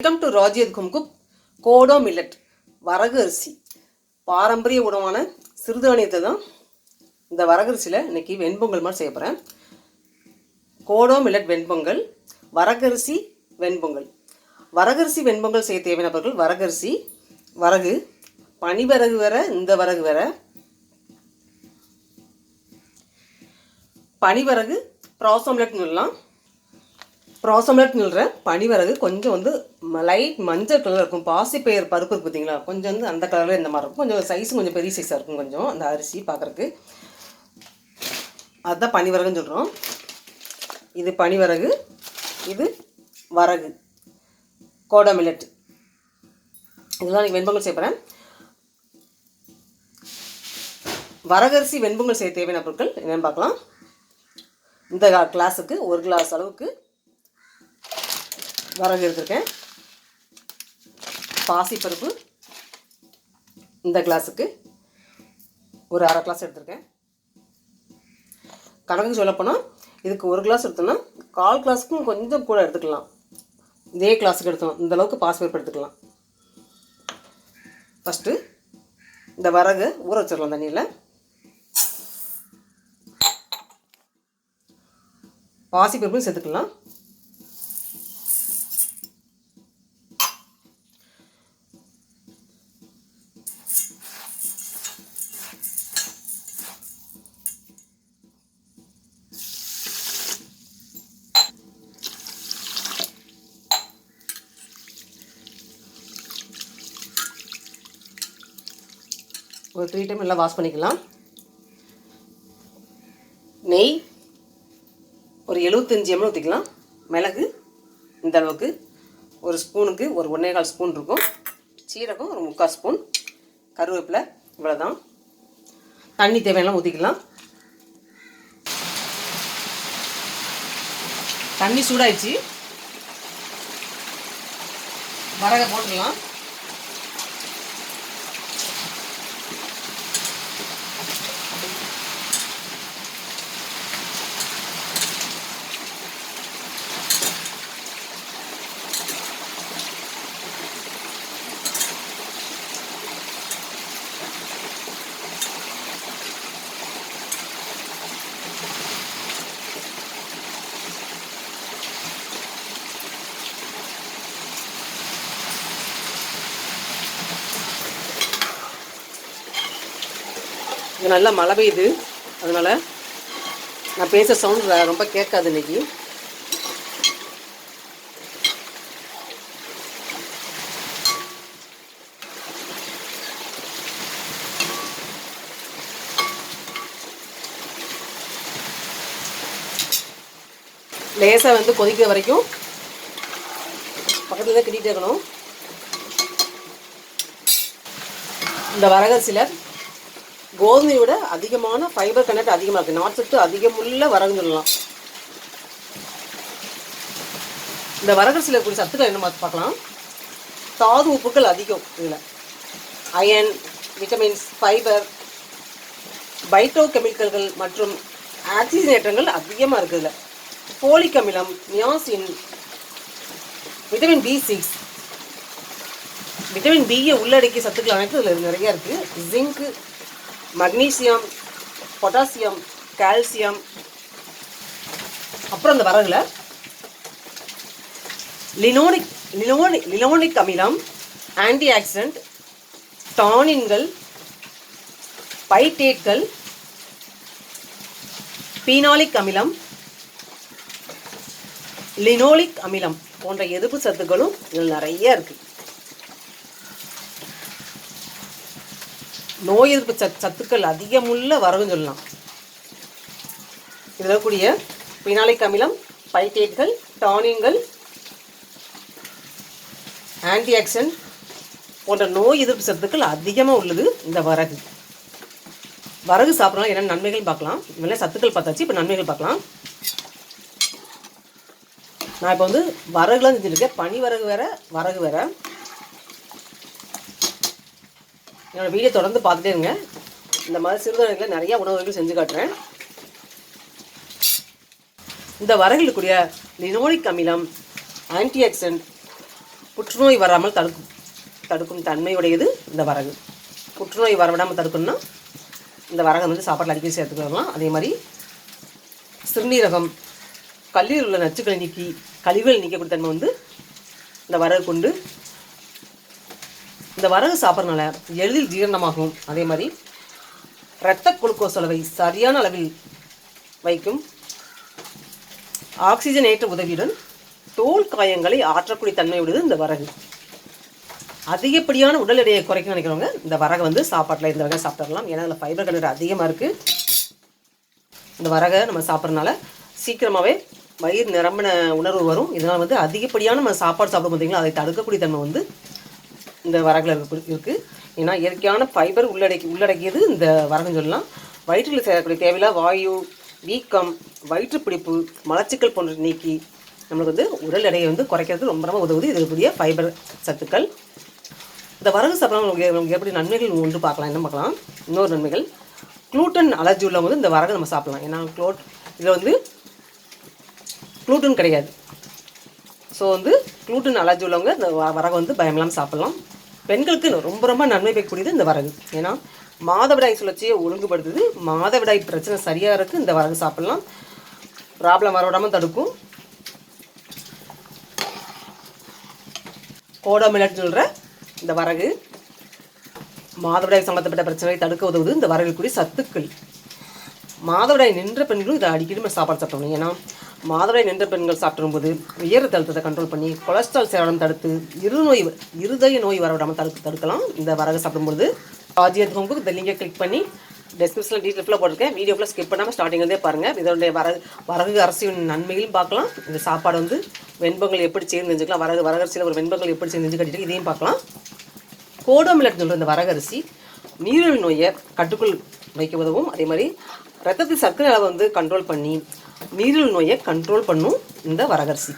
Welcome to ராஜியத் கும்குப் kodo millet வரகு அரிசி பாரம்பரிய உணவான சிறுதானியத்தை தான் இந்த வரகரிசியில் இன்னைக்கு வெண்பொங்கல் மாதிரி செய்ய போகிறேன் கோடோ மில்லட் வெண்பொங்கல் வரகரிசி வெண்பொங்கல். வரகரிசி வெண்பொங்கல் செய்ய தேவையான பொருட்கள் வரகரிசி வரகு பனிவரகு வேற இந்த வரகு வேற பனிவரகு ப்ராசோம்லெட்னு சொல்லலாம். ப்ராசோம்லெட்னுற பனிவரகு கொஞ்சம் வந்து லைட் மஞ்சள் கலர் இருக்கும். பாசிப்பயிர் பருப்பு இருக்கு பார்த்தீங்களா கொஞ்சம் வந்து அந்த கலரில் இந்த மாதிரி இருக்கும். கொஞ்சம் சைஸும் கொஞ்சம் பெரிய சைஸாக இருக்கும் கொஞ்சம். அந்த அரிசி பார்க்குறக்கு அதுதான் பனிவரகுன்னு சொல்கிறோம் இது பனிவரகு இது வரகு. கோடா மில்லட் இதெல்லாம் நீங்கள் வெண்பொங்கல் செய்ய வரகரிசி வெண்பொங்கல் செய்ய தேவையான பொருட்கள் என்னென்னு பார்க்கலாம். இந்த கிளாஸுக்கு ஒரு கிளாஸ் அளவுக்கு வரகு எடுத்திருக்கேன். பாசிப்பருப்பு இந்த கிளாஸுக்கு ஒரு அரை கிளாஸ் எடுத்திருக்கேன். கணக்கு சொல்லப்போனால் இதுக்கு ஒரு கிளாஸ் எடுத்தோம்னா கால் கிளாஸுக்கும் கொஞ்சம் கூட எடுத்துக்கலாம். இதே கிளாஸுக்கு எடுத்தோம். இந்த அளவுக்கு பாசிப்பருப்பு எடுத்துக்கலாம். ஃபஸ்ட்டு இந்த வரகு ஊற வச்சிடலாம் தண்ணியில். பாசிப்பருப்பும் சேர்த்துக்கலாம். ஒரு த்ரீ டைம் நல்லா வாஷ் பண்ணிக்கலாம். நெய் ஒரு எழுபத்தஞ்சி எம்எல் ஊற்றிக்கலாம் மிளகு இந்த அளவுக்கு. ஒரு ஸ்பூனுக்கு ஒரு ஒன்றே கால் ஸ்பூன் இருக்கும். சீரகம் ஒரு முக்கால் ஸ்பூன். கருவேப்பிலை இவ்வளோதான் தண்ணி தேவையெல்லாம் ஊற்றிக்கலாம் தண்ணி சூடாயிடுச்சு. வரகை போட்டுடலாம் இங்கே நல்லா மழை பெய்யுது. அதனால் நான் பேசுகிற சவுண்ட் ரொம்ப கேட்காது இன்னைக்கு. லேசாக வந்து கொதிக்கிற வரைக்கும் பக்கத்தில் தான் கிட்டிகிட்டே இருக்கணும். இந்த வரகரிசியில் கோதுமையை விட அதிகமான ஃபைபர் கண்டென்ட் அதிகமாக இருக்குது நார்ச்சத்து அதிகமுள்ள வரகுன்னு சொல்லலாம். இந்த வரகரிசியில் கூடிய சத்துக்கள் என்ன பார்க்கலாம். தாது உப்புக்கள் அதிகம் இதில். அயன் விட்டமின்ஸ் ஃபைபர் பைட்டோ கெமிக்கல்கள் மற்றும் ஆக்சிஜனேற்றங்கள் அதிகமாக இருக்குது இதில். போலிக் அமிலம் niacin vitamin B six vitamin பியை உள்ளடக்கிய சத்துக்கள் அனைத்து இதில் நிறைய இருக்குது ஜிங்க்கு மக்னீசியம் பொட்டாசியம் கால்சியம் அப்புறம் இந்த வரகுல லினோனிக் லினோனிக் லினோனிக் அமிலம் ஆன்டி ஆக்சிடென்ட் டானின்கள் பைட்டேட்கள் பீனாலிக் அமிலம் லினோலிக் அமிலம் போன்ற எதிர்ப்பு சத்துக்களும் இதில் நிறைய இருக்குது நோய் எதிர்ப்பு சத் சத்துக்கள் அதிகமுள்ள வரகுன்னு சொல்லலாம். இதில் கூடிய பினாலிக் அமிலம் பைட்டேட்கள் டானின்கள் ஆன்டிஆக்சன் போன்ற நோய் எதிர்ப்பு சத்துக்கள் அதிகமாக உள்ளது இந்த வரகு. வரகு சாப்பிட்றோம் என்ன நன்மைகள் பார்க்கலாம்? இவெல்லாம் சத்துக்கள் பார்த்தாச்சு இப்போ நன்மைகள் பார்க்கலாம். நான் இப்போ வந்து வரகுலாம் செஞ்சுருக்கேன் பனி வரகு வேறு வரகு வேறு. என்னோடய வீடியோ தொடர்ந்து பார்த்துட்டே இருங்க. இந்த மாதிரி சிறுதானியத்தில் நிறையா உணவுகள் செஞ்சு காட்டுறேன். இந்த வரகில் கூடிய லினோலிக் அமிலம் ஆன்டிஆக்சிடென்ட் புற்றுநோய் வராமல் தடுக்கும் தடுக்கும் தன்மையுடையது இந்த வரகு. புற்றுநோய் வரவிடாமல் தடுக்கணும்னா இந்த வரகை வந்து சாப்பாட்டில் அடிக்கடி சேர்த்துக்கலாம் அதே மாதிரி சிறுநீரகம் கல்லீரல் உள்ள நச்சுக்களை நீக்கி கழிவுகள் நீக்கக்கூடிய தன்மை வந்து இந்த வரகு கொண்டு இந்த வரகு சாப்பிட்றதுனால எளிதில் ஜீரணமாகும். அதே மாதிரி இரத்த குளுக்கோஸ் அளவை சரியான அளவில் வைக்கும். ஆக்சிஜன் ஏற்ற உதவியுடன் தோல் காயங்களை ஆற்றக்கூடிய தன்மையுடையது இந்த வரகு. அதிகப்படியான உடல் எடையை குறைக்க நினைக்கிறவங்க இந்த வரகை வந்து சாப்பாட்டில் இந்த வகை சாப்பிடலாம் ஏன்னா அதில் ஃபைபர் கண்டென்ட் அதிகமாக இருக்குது இந்த வரகை நம்ம சாப்பிட்றதுனால சீக்கிரமாகவே வயிறு நிரம்பின உணர்வு வரும். இதனால் வந்து அதிகப்படியான நம்ம சாப்பாடு சாப்பிடும் பார்த்தீங்களா அதை தடுக்கக்கூடிய தன்மை வந்து இந்த வரகில் இருக்குது ஏன்னா இயற்கையான ஃபைபர் உள்ளடக்கி உள்ளடக்கியது இந்த வரகுன்னு சொல்லலாம். வயிற்றில் சேரக்கூடிய தேவையில்லா வாயு வீக்கம் வயிற்றுப்பிடிப்பு மலச்சிக்கல் போன்ற நீக்கி நம்மளுக்கு வந்து உடல் எடையை வந்து குறைக்கிறது ரொம்ப ரொம்ப உதவுது. இது இருக்கக்கூடிய ஃபைபர் சத்துக்கள். இந்த வரகு சாப்பிட்றவங்க நமக்கு எப்படி நன்மைகள் ஒன்று பார்க்கலாம் என்ன பார்க்கலாம்? இன்னொரு நன்மைகள். க்ளூட்டன் அலர்ஜி உள்ளவங்க வந்து இந்த வரகு நம்ம சாப்பிடலாம். ஏன்னா க்ளோட் இதில் வந்து க்ளூட்டன் கிடையாது. ஸோ வந்து க்ளூட்டன் அலர்ஜி உள்ளவங்க இந்த வ- வரகை வந்து பயமில்லாமல் சாப்பிட்லாம். பெண்களுக்கு ரொம்ப ரொம்ப நன்மை பெறக்கூடியது இந்த வரகு. ஏன்னா மாதவிடாய் சுழற்சியை ஒழுங்குபடுத்துது. மாதவிடாய் பிரச்சனை சரியாக இருக்குது இந்த வரகு சாப்பிட்லாம். ப்ராப்ளம் வரவிடாமல் தடுக்கும். கோடோமிலட் சொல்கிற இந்த வரகு மாதவிடாய் சம்மந்தப்பட்ட பிரச்சனையை தடுக்க உதவுது இந்த வரகுக்குரிய சத்துக்கள். மாதவிடாய் நின்ற பெண்களும் இதை அடிக்கடி நம்ம சாப்பாடு சாப்பிடணும். ஏன்னா மாதவிடாய் நின்ற பெண்கள் சாப்பிடும்போது உயர் தழுத்தத்தை கண்ட்ரோல் பண்ணி கொலஸ்ட்ரால் சேவனம் தடுத்து இருநோய் இருதய நோய் வரவிடாமல் தடுத்து தடுக்கலாம். இந்த வரகு சாப்பிடும்போது ராஜியத் ஹோம்க்கு இந்த லிங்கை கிளிக் பண்ணி டெஸ்கிரிப்ஷனில் டீட்டெயில் ஃபுல்லாக போட்டிருக்கேன் வீடியோ ஃபுல்லாக ஸ்கிப் பண்ணாமல் ஸ்டார்டிங்லேருந்தே பாருங்கள் இதனுடைய வரகு வரகு அரசியின் நன்மைகளும் பார்க்கலாம். இந்த சாப்பாடு வந்து வெண்பங்கள் எப்படி சேர்ந்து செஞ்சுக்கலாம் வரகு வரகரிசியில் ஒரு வெண்பங்கள் எப்படி சேர்ந்து கட்டிட்டு இதையும் பார்க்கலாம். கோடோமிலட் சொல்கிற இந்த வரகரிசி நீரிழிவு நோயை கட்டுக்குள் வைக்க உதவும். அதே மாதிரி ரத்தத்தில் சர்க்கரை அளவை வந்து கண்ட்ரோல் பண்ணி நீரிழிவு நோயை கண்ட்ரோல் பண்ணும் இந்த வரகரிசி.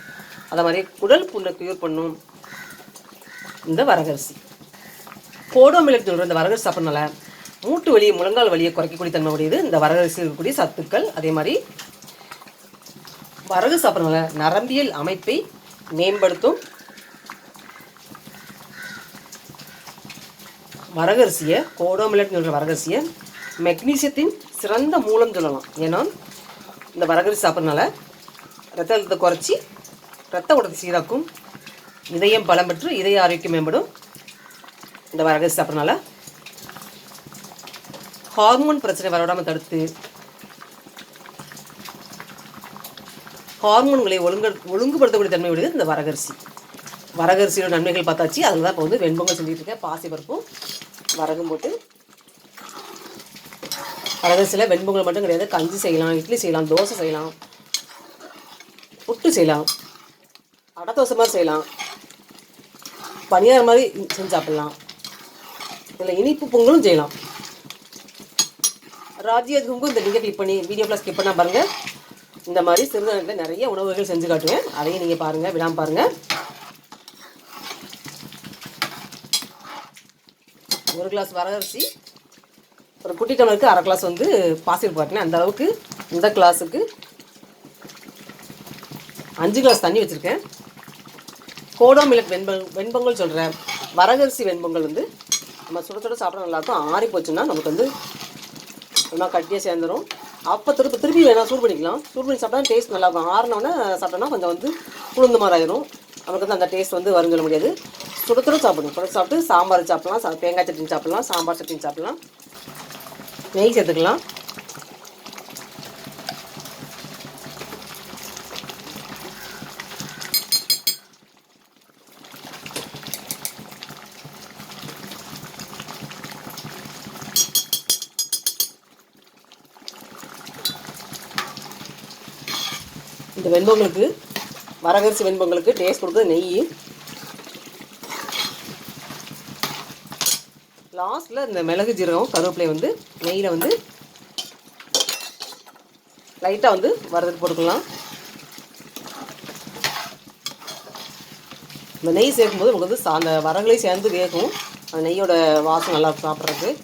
அதை மாதிரி குடல் புண்ணை கியூர் பண்ணும் இந்த வரகரிசி. கோடோமிலட் சொல்கிற இந்த வரகரிசி சாப்பிட்றனால மூட்டு வலி முழங்கால் வலியை குறைக்கக்கூடிய தன்மை உடையது இந்த வரகரிசி இருக்கக்கூடிய சத்துக்கள். அதே மாதிரி வரகு சாப்பிட்றதுனால நரம்பியல் அமைப்பை மேம்படுத்தும் வரகரிசியை கோடோமிலட்னு சொல்கிற வரகரிசியை மெக்னீசியத்தின் சிறந்த மூலம் சொல்லலாம். ஏன்னா இந்த வரகரிசி சாப்பிட்றதுனால ரத்த அழுத்தத்தை குறைச்சி ரத்த ஓட்டத்தை சீராக்கும் இதயம் பலம் பெற்று இதய ஆரோக்கியம் மேம்படும். இந்த வரகரிசி சாப்பிட்றதுனால ஹார்மோன் பிரச்சனை வரவிடாமல் தடுத்து ஹார்மோன்களை ஒழுங்கு ஒழுங்குபடுத்தக்கூடிய தன்மை உடையது இந்த வரகரிசி. வரகரிசியோட நன்மைகள் பார்த்தாச்சு. அதில் தான் இப்போ வந்து வெண்பொங்கல் செஞ்சுட்டு இருக்கேன். பாசி பருப்பும் வரகும் போட்டு வரகரிசியில் வெண்பொங்கல் மட்டும் கிடையாது. கஞ்சி செய்யலாம் இட்லி செய்யலாம் தோசை செய்யலாம். புட்டு செய்யலாம். அடை தோசை மாதிரி செய்யலாம். பனியார் மாதிரி செஞ்சு சாப்பிடலாம். இதில் இனிப்பு பொங்கலும் செய்யலாம். ராஜ்யத்துக்கும் இந்த லிங்கை கிளிக் பண்ணி வீடியோ கிளாஸ் ஸ்கிப் பண்ணால் பாருங்கள் இந்த மாதிரி சிறுதானியத்தில் நிறைய உணவுகள் செஞ்சு காட்டுவேன். அதையும் நீங்கள் பாருங்கள் விடாமல் பாருங்கள் ஒரு கிளாஸ் வரகரிசி ஒரு குட்டி டம்ளருக்கு அரை கிளாஸ் வந்து பாசில் பாட்டினேன் அந்த அளவுக்கு இந்த கிளாஸுக்கு அஞ்சு கிளாஸ் தண்ணி வச்சுருக்கேன். கோடோ மில்லட் வெண்பொங்கல் வெண்பொங்கல் சொல்கிறேன் வரகரிசி வெண்பொங்கல் வந்து நம்ம சுட சுட சாப்பிட நல்லாயிருக்கும் ஆறி போச்சுன்னா நமக்கு வந்து நல்லா கட்டியாக சேர்ந்துடும் அப்போ திருப்பி திருப்பி வேணால் சூடு பண்ணிக்கலாம். சூடு பண்ணி சாப்பிட்டா டேஸ்ட் நல்லாயிருக்கும் ஆறினோடனே சாப்பிட்டோன்னா கொஞ்சம் வந்து குளிர்ந்த மாதிரி ஆயிரும். நமக்கு வந்து அந்த டேஸ்ட் வந்து வரும்னு சொல்ல முடியாது. சுட சுட சாப்பிடணும். சுட சாப்பிட்டு சாம்பார் சாப்பிடலாம். சா- தேங்காய் சட்னி சாப்பிட்லாம். சாம்பார் சட்னி சாப்பிட்லாம். நெய் சேர்த்துக்கலாம். இந்த வெண்பொங்கலுக்கு வரகரிசி வெண்பொங்கலுக்கு டேஸ்ட் கொடுத்தது நெய். லாஸ்ட்டில் இந்த மிளகு ஜீரகம் கருவேப்பிலை வந்து நெய்யில் வந்து லைட்டாக வந்து வறுத்து போட்டுக்கலாம். இந்த நெய் சேர்க்கும்போது உங்களுக்கு வந்து சா- அந்த வரகுலையும் சேர்ந்து வேகும். அந்த நெய்யோட வாசம் நல்லா சாப்பிட்றது சாப்பிட்றதுக்கு.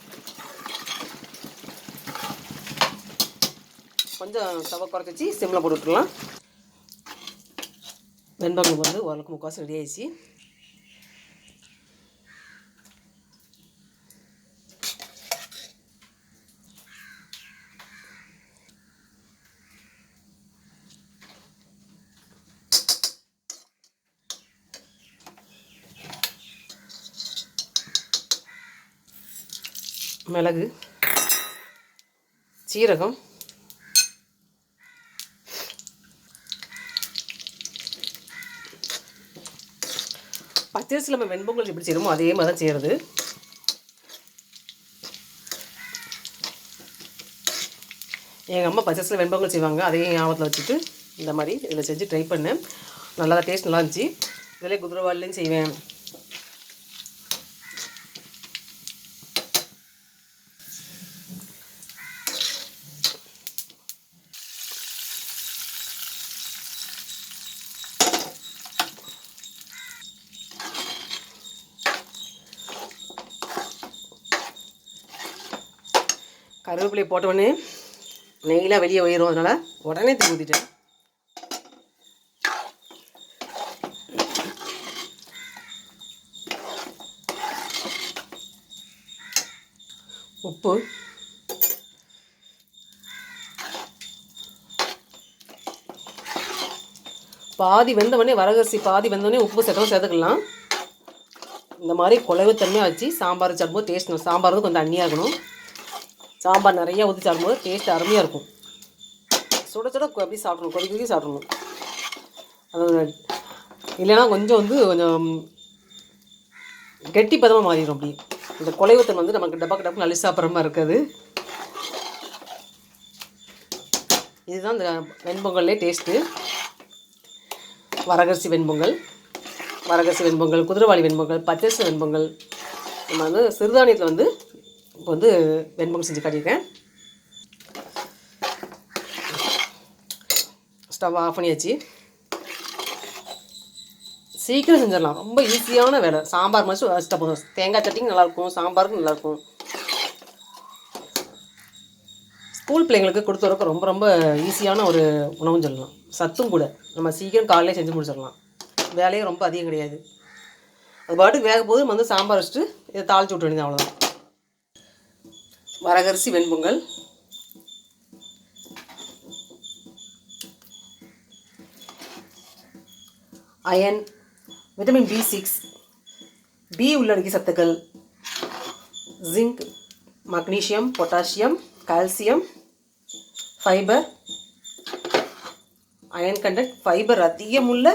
கொஞ்சம் சவை குறைச்சி வச்சு சிம்மில் போட்டு விட்டுறலாம் வந்து ஓரளவுக்கு முக்கால்வாசி ரெடி ஆயிடுச்சு. மிளகு சீரகம் பச்சரிசி நம்ம வெண்பொங்கல் எப்படி செய்யணுமோ அதே மாதிரி தான் செய்கிறது எங்கள் அம்மா பச்சரிசியில் வெண்பொங்கல் செய்வாங்க அதையும் ஞாபகத்தில் வச்சுட்டு இந்த மாதிரி இதில் செஞ்சு ட்ரை பண்ணேன். நல்லா டேஸ்ட் நல்லா இருந்துச்சு. இதில் குதிரைவாளிலையும் செய்வேன். கருவேப்பிலையை போட்ட நெய்லாம் வெளியே உயிரும் அதனால் உடனே தீ ஊற்றிட்டேன் உப்பு. பாதி வெந்தவொடனே வரகரிசி பாதி வெந்தவொடனே உப்பு சேர்த்தவும் சேர்த்துக்கலாம். இந்த மாதிரி குலைவுத்தன்மையாக வச்சு சாம்பார் சாப்பிடும்போது டேஸ்ட் சாம்பார் வந்து கொஞ்சம் தண்ணியாக இருக்கணும். சாம்பார் நிறையா ஊற்றி சாப்பிடும்போது டேஸ்ட் அருமையாக இருக்கும். சுட சுட அப்படியே சாப்பிடணும். கொதி கொதி சாப்பிடணும். அது இல்லைன்னா கொஞ்சம் வந்து கொஞ்சம் கெட்டி பதமாக மாறிடும் அப்படி இந்த குலைவுத்தன் வந்து நமக்கு டப்பாக்கு டப்பு நல்லி சாப்பிட்ற மாதிரி இருக்காது. இதுதான் இந்த வெண்பொங்கல்லே டேஸ்ட்டு வரகரிசி வெண்பொங்கல். வரகரிசி வெண்பொங்கல் குதிரைவாளி வெண்பொங்கல் பச்சரிசி வெண்பொங்கல். நம்ம வந்து சிறுதானியத்தில் வந்து இப்போ வந்து வெண்பொங்கல் செஞ்சு காட்டியிருக்கேன். ஸ்டவ் ஆஃப் பண்ணியாச்சு. சீக்கிரம் செஞ்சிடலாம். ரொம்ப ஈஸியான வேலை. சாம்பார் மாதிரி வச்சுட்டா போதும் தேங்காய் சட்னிக்கு நல்லாயிருக்கும். சாம்பாருக்கும் நல்லாயிருக்கும். ஸ்கூல் பிள்ளைங்களுக்கு கொடுத்துறதுக்கு ரொம்ப ரொம்ப ஈஸியான ஒரு உணவுன்னு சொல்லலாம். சத்தும் கூட. நம்ம சீக்கிரம் காலையிலே செஞ்சு முடிச்சிடலாம். வேலையும் ரொம்ப அதிகம் கிடையாது. அது பாட்டுக்கு வேக போது வந்து சாம்பார் வச்சுட்டு இதை தாளிச்சு விட்டு வேண்டியது அவ்வளோதான் வரகரிசி venpongal. Iron vitamin B six B உள்ளடக்கிய சத்துக்கள். Zinc magnesium potassium calcium fibre iron content fibre அதிகமுள்ள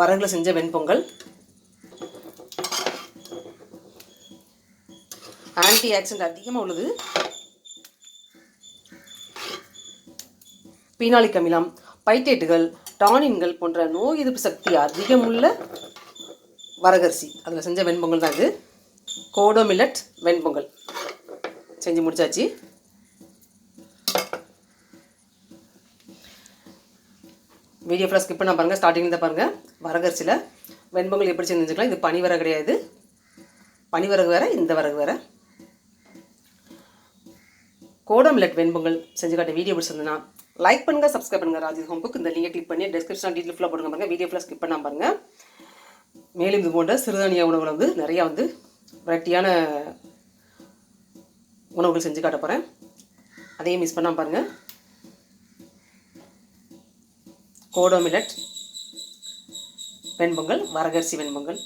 வரகுல செஞ்ச வெண்பொங்கல். ஆன்டி ஆக்சிடென்ட் அதிகமாக உள்ளது. பீனாலிக் அமிலம் பைட்டேட்டுகள் டானின்கள் போன்ற நோய் எதிர்ப்பு சக்தி அதிகமுள்ள வரகரிசி. அதில் செஞ்ச வெண்பொங்கல் தான் இது. கோடோ மில்லட் வெண்பொங்கல். செஞ்சு முடிச்சாச்சு. வீடியோ ஃபுல்லாக ஸ்கிப் பண்ண பாருங்கள் ஸ்டார்டிங் தான் பாருங்கள் வரகரிசியில் வெண்பொங்கல் எப்படி செஞ்சுக்கலாம் இது பனி வரகு கிடையாது. பனி வரகு வேறு இந்த வரகு வேறு. கோடோ மில்லட் வெண்பொங்கல் செஞ்சு காட்ட வீடியோ பிடிச்சிருந்தேன்னா லைக் பண்ணுங்கள் சப்ஸ்கிரைப் பண்ணுங்கள் ராஜி ஹோம் புக் இந்த லிங்கை கிளிக் பண்ணி டிஸ்கிரிப்ஷன் டீட்டெயில் ஃபுல்லாக போடுங்க பாருங்கள் வீடியோ ஃபுல்லாக ஸ்கிப் பண்ணாமல் பாருங்கள் மேலும் இது போன்ற சிறுதானிய உணவுகளை வந்து நிறையா வந்து வெரைட்டியான உணவுகள் செஞ்சு காட்ட போகிறேன் அதையும் மிஸ் பண்ணாமல் பாருங்கள் கோடோ மில்லட் வெண்பொங்கல் வரகரிசி வெண்பொங்கல்